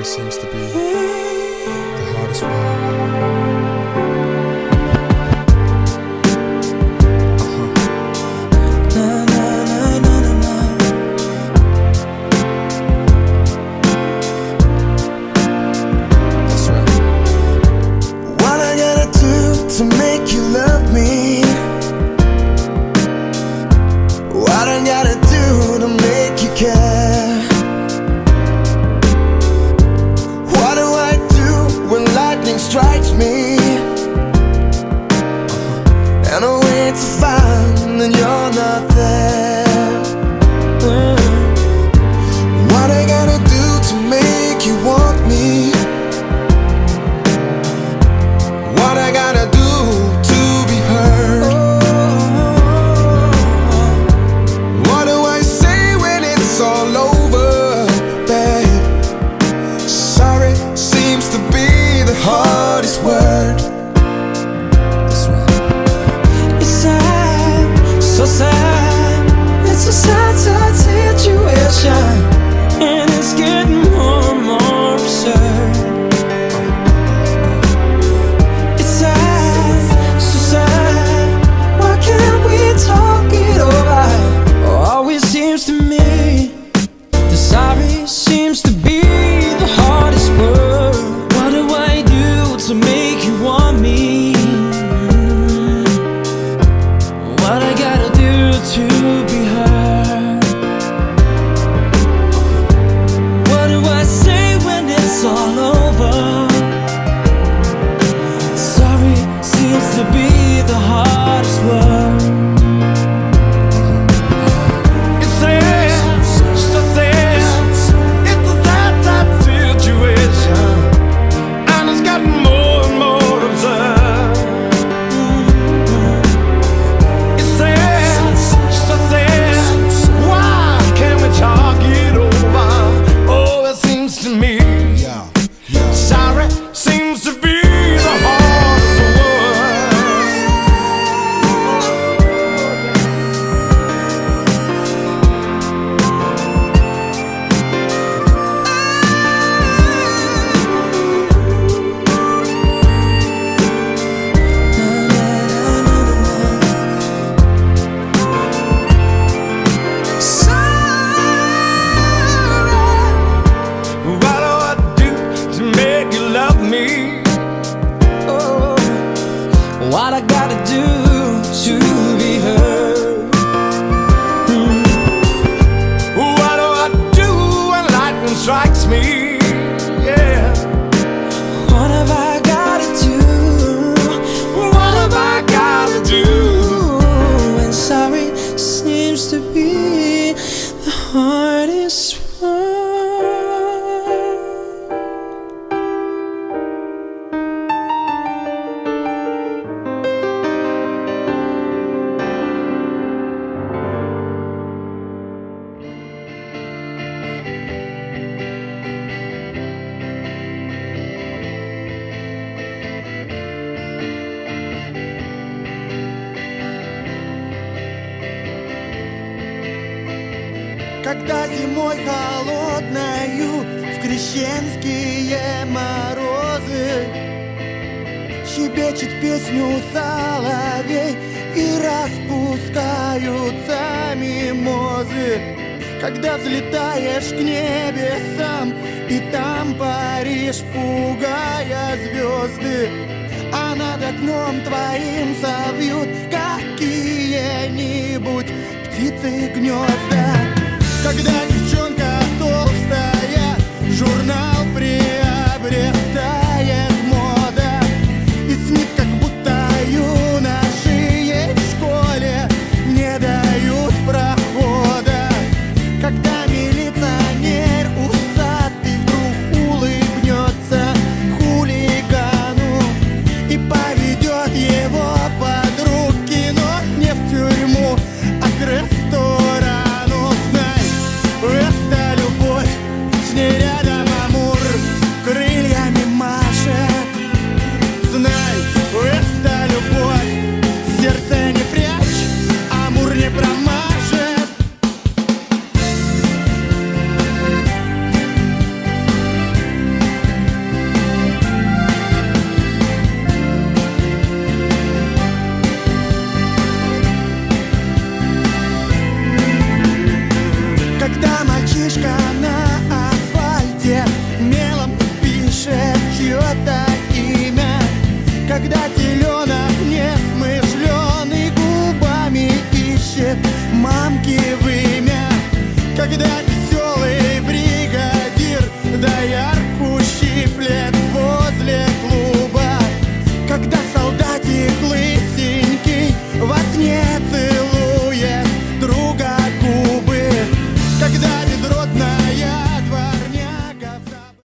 always seems to be the hardest one. necessary what I gotta do to be heard. Hmm. What do I do when lightning strikes me? когда зимой холодною В крещенские морозы Щебечет песню соловей И распускаются мимозы. Когда взлетаешь к небесам И там паришь, пугая звезды А над окном твоим совьют Какие-нибудь птицы гнезда когда девчонка мышка на асфальте. Мелом пишет чье-то имя. Когда теленок несмышленый губами ищет мамки имя, Когда веселый бригадир доярку щиплет возле клуба. Когда солдатик лыб